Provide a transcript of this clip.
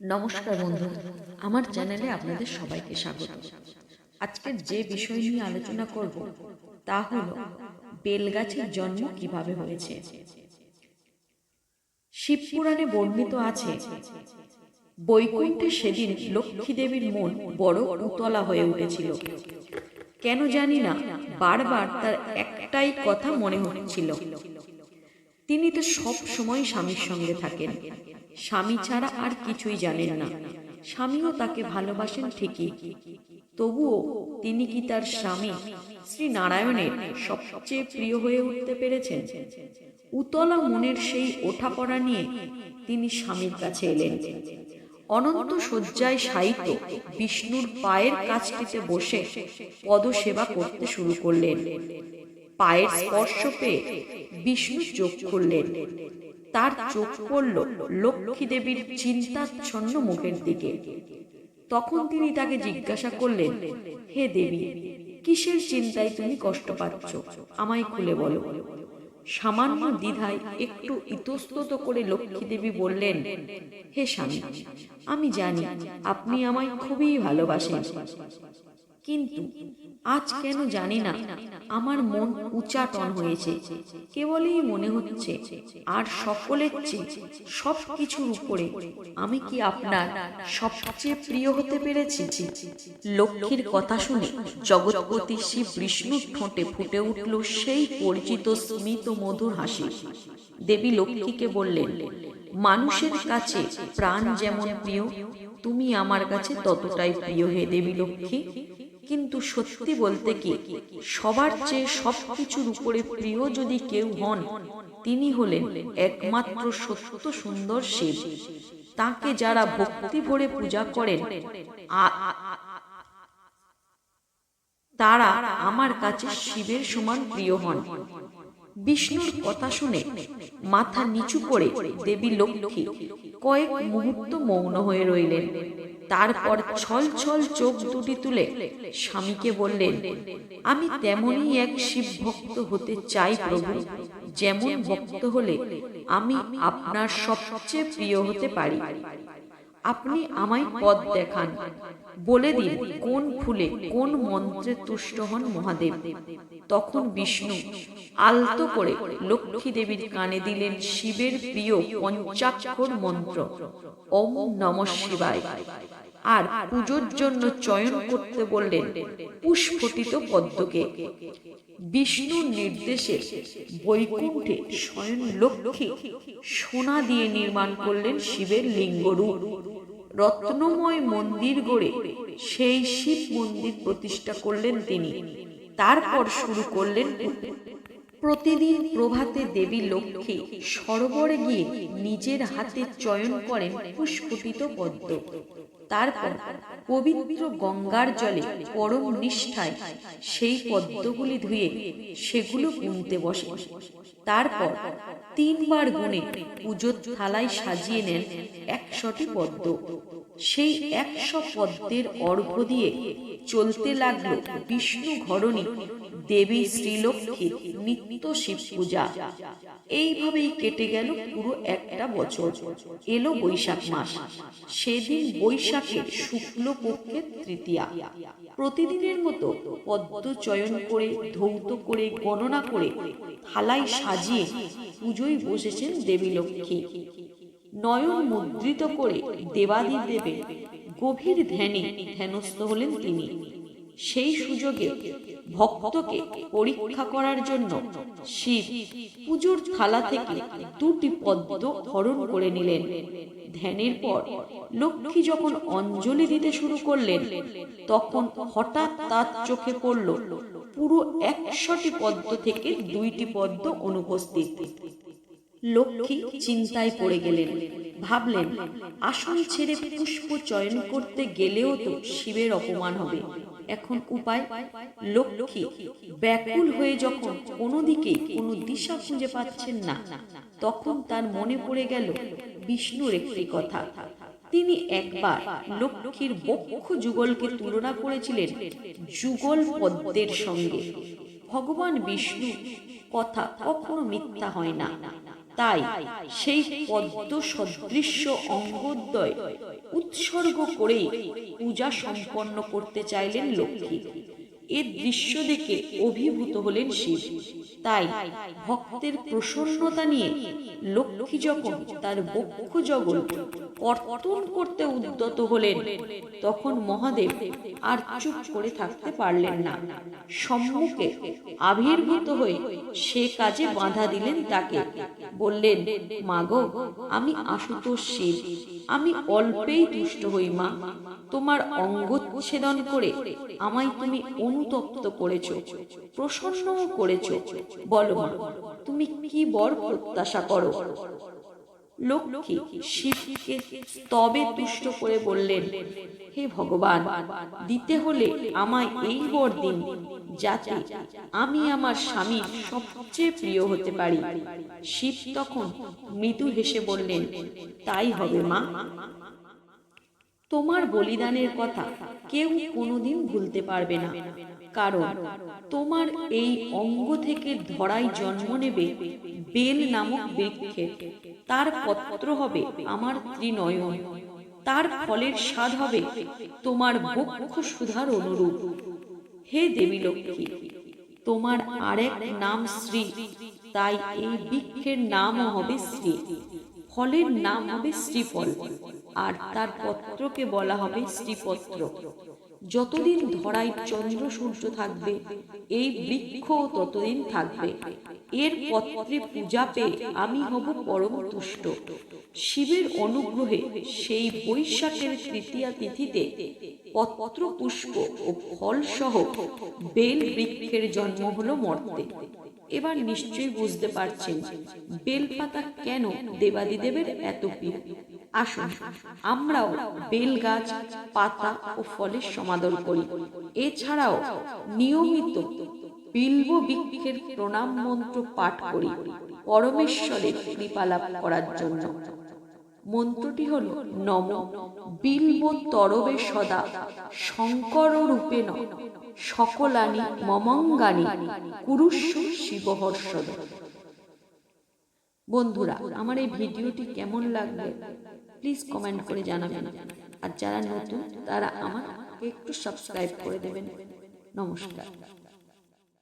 নমস্কার বন্ধুরা আমার চ্যানেলে আপনাদের সবাইকে স্বাগত। আজকের যে বিষয় নিয়ে আলোচনা করব, তা হল বেলগাছের জন্ম কীভাবে হয়েছে। শিবপুরাণে বর্ণিত আছে, বৈকুণ্ঠে সেদিন লক্ষ্মী দেবীর মন বড় উতলা হয়ে উঠেছিল। কেন জানি না, বারবার তার একটাই কথা মনে হচ্ছিল। তিনি তো সব সময় স্বামীর সঙ্গে থাকেন। স্বামী ছাড়া আর কিছুই জানেন না। স্বামীও তাকে ভালোবাসেন ঠিকই। তবুও তিনি কি তার স্বামী? শ্রী নারায়ণের সবচেয়ে প্রিয় হয়ে উঠতে পেরেছেন? উতলা মনের সেই ওঠাপড়া নিয়ে তিনি স্বামীর কাছে এলেন। অনন্ত শয্যায় সাহিত্য বিষ্ণুর পায়ের কাছটিতে বসে পদসেবা করতে শুরু করলেন। পায়ের স্পর্শ পেয়ে বিষ্ণু চোখ খুললেন। তার চোখ পড়ল লক্ষ্মী দেবীর চিন্তাচ্ছন্ন মুখের দিকে। তখন তিনি তাকে জিজ্ঞাসা করলেন, হে দেবী, কিসের চিন্তায় তুমি কষ্ট পাচ্ছ? আমায় খুলে বলো। সামান্য দ্বিধায় একটু ইতস্তত করে লক্ষ্মী দেবী বললেন, হে স্বামী, আমি জানি আপনি আমায় খুবই ভালোবাসেন। কিন্তু আজ কেন জানি না আমার মন উচাটন হয়েছে। কেবলই মনে হচ্ছে। আর সকলের চেয়ে সব কিছুর উপরে আমি কি আপনার সবচেয়ে প্রিয় হতে পেরেছি? লক্ষ্মীর কথা শুনে জগৎপতি শিব বিষ্ণুর ঠোঁটে ফুটে উঠল সেই পরিচিত স্মিত মধুর হাসি। দেবী লক্ষ্মীকে বললেন মানুষের কাছে প্রাণ যেমন প্রিয় তুমি আমার কাছে ততটাই প্রিয় হে দেবী লক্ষ্মী। কিন্তু সত্যি বলতে কি, সবার চেয়ে সব কিছুর উপরে প্রিয় যদি কেউ হন, তিনি হলেন একমাত্র সত্য সুন্দর শিব। তাকে যারা ভক্তি ভরে পূজা করেন তারা আমার কাছে শিবের সমান প্রিয় হন। বিষ্ণুর কথা শুনে মাথা নিচু করে দেবী লক্ষ্মী কয়েক মুহূর্ত মৌন হয়ে রইলেন। তারপর ছল ছল চোখ দুটি তুলে স্বামীকে বললেন, আমি তেমনই এক শিব ভক্ত হতে চাই প্রভু। যেমন ভক্ত হলে আমি আপনার সবচেয়ে প্রিয় হতে পারি। আপনি আমায় পদ দেখান। বলে দিন কোন ফুলে কোন মন্ত্রে তুষ্ট হন মহাদেব? তখন বিষ্ণু আলতো করে লক্ষ্মী দেবীর কানে দিলেন শিবের প্রিয় পঞ্চাক্ষর মন্ত্র। ওম নম শিবায়। আর পুজোর জন্য চয়ন করতে বললেন পুষ্পটিত পদ্মকে। বিষ্ণুর নির্দেশে বৈকুণ্ঠে স্বয়ং লক্ষ্মী সোনা দিয়ে নির্মাণ করলেন শিবের লিঙ্গরূপ। রত্নময় মন্দির গড়ে সেই শিব মন্দির প্রতিষ্ঠা করলেন তিনি। তারপর শুরু করলেন প্রতিদিন প্রভাতে দেবী লক্ষ্মী সরোবরে গিয়ে নিজের হাতে চয়ন করেন পুষ্পটিত পদ্ম। তারপর পবিত্র গঙ্গার জলে পরম নিষ্ঠায় সেই পদ্মগুলি ধুয়ে সেগুলো গুনতে বসে। তারপর তিনবার গুনে পুজোর থালায় সাজিয়ে নেন একশোটি পদ্ম। সেই একশো পদ্মের অর্ঘ্য দিয়ে চলতে লাগল বিষ্ণু ঘরণী দেবী শ্রীলক্ষ্মীর নিত্য শিব পূজা। এইভাবেই কেটে গেল পুরো একটা বছর। এলো বৈশাখ মাস। সেদিন বৈশাখের শুক্ল পক্ষের তৃতীয়া। প্রতিদিনের মতো পদ্ম চয়ন করে, ধৌত করে, গণনা করে, থালায় সাজিয়ে পুজোয় বসেছেন দেবী লক্ষ্মী। নয়ন মুদ্রিত করে দেবাদি দেবে গভীর ধ্যানে ধ্যানস্থ হলেন তিনি। সেই সুযোগে ভক্তকে পরীক্ষা করার জন্য শিব পুজোর থালা থেকে দুটি পদ্ম হরণ করে নিলেন। ধ্যানের পর লক্ষ্মী যখন অঞ্জলি দিতে শুরু করলেন, তখন হঠাৎ তার চোখে পড়ল পুরো একশোটি পদ্ম থেকে দুইটি পদ্ম অনুপস্থিত। লক্ষ্মী চিন্তায় পড়ে গেলেন। ভাবলেন আসন ছেড়ে পুষ্প চয়ন করতে গেলেও তো শিবের অপমান হবে। এখন উপায় লক্ষ্মী ব্যাকুল হয়ে যখন কোনো দিকে কোনো দিশা খুঁজে পাচ্ছেন না। তখন তার মনে পড়ে গেল বিষ্ণুর একটি কথা। তিনি একবার লক্ষ্মীর বক্ষ যুগলকে তুলনা করেছিলেন যুগল পদ্মের সঙ্গে। ভগবান বিষ্ণু কথা কখনো মিথ্যা হয় না। তাই সেই পদ্ম সদৃশ্য অঙ্গোদ্বয় উৎসর্গ করে পূজা সম্পন্ন করতে চাইলেন লক্ষ্মী। এ দৃশ্য দেখে অভিভূত হলেন শিব। তাই ভক্তের প্রসন্নতা নিয়ে লক্ষ্মী যখন তার বক্ষ জগল কর্তন করতে উদ্যত হলেন, তখন মহাদেব আর চুপ করে থাকতে পারলেন না। সম্মুখে আবির্ভূত হয়ে সে কাজে বাধা দিলেন তাকে। বললেন, মাগো, আমি আশুতোষ শিব। আমি অল্পেই দুষ্ট হই মা। তোমার অঙ্গচ্ছেদন করে আমায় তুমি অনুতপ্ত করেছ প্রসন্নও করেছ। বলো তুমি কি বর প্রত্যাশা করো? লক্ষ্মী শিবকে তবে তুষ্ট করে বললেন, হে ভগবান, দিতে হলে আমায় এই বর দিন, যাতে আমি আমার স্বামীর সবচেয়ে প্রিয় হতে পারি। শিব তখন মৃদু হেসে বললেন, তাই হবে মা। তোমার বলিদানের কথা কেউ কোনোদিন ভুলতে পারবে না। কারণ তোমার এই অঙ্গ থেকে ধরাই জন্ম নেবে বেল নামক বৃক্ষের তার পত্র হবে আমার ত্রিনয়ন। তার ফলের স্বাদ হবে তোমার বক্ষ সুধার অনুরূপ। হে দেবী লক্ষ্মী। তোমার আরেক নাম শ্রী। তাই এই বৃক্ষের নামও হবে শ্রী। ফলের নাম হবে শ্রীফল। আর তার পত্রকে বলা হবে শ্রীপত্র যতদিন ধরায় চন্দ্র সূর্য থাকবে, এই বৃক্ষ ততদিন থাকবে। এর পত্রে পূজা পেয়ে আমি হব পরম তুষ্ট। শিবের অনুগ্রহে সেই বৈশাখের তৃতীয়া তিথিতে পত্র পুষ্প ও ফল সহ বেল বৃক্ষের জন্ম হলো মর্তে। এবার নিশ্চয়ই বুঝতে পারছেন, বেলপাতা কেন দেবাদিদেবের এত প্রিয়? আসুন, আমরাও বেল গাছ পাতা ও ফলের সমাদর করি। এছাড়াও নিয়মিত বিল্ব বৃক্ষের প্রণাম মন্ত্র পাঠ করি, পরমেশ্বরের কৃপালাভ করার জন্য। মন্ত্রটি হল, নম। বিল্ব তরবে সদা, শঙ্কর রূপেণ সকলানি মমঙ্গানি কুরুষ্য শিবহর্ষদ। বন্ধুরা, আমার এই ভিডিওটি কেমন লাগবে প্লিজ কমেন্ট করে জানাবেন। আর যারা নতুন তারা আমাকে একটু সাবস্ক্রাইব করে দেবেন। নমস্কার।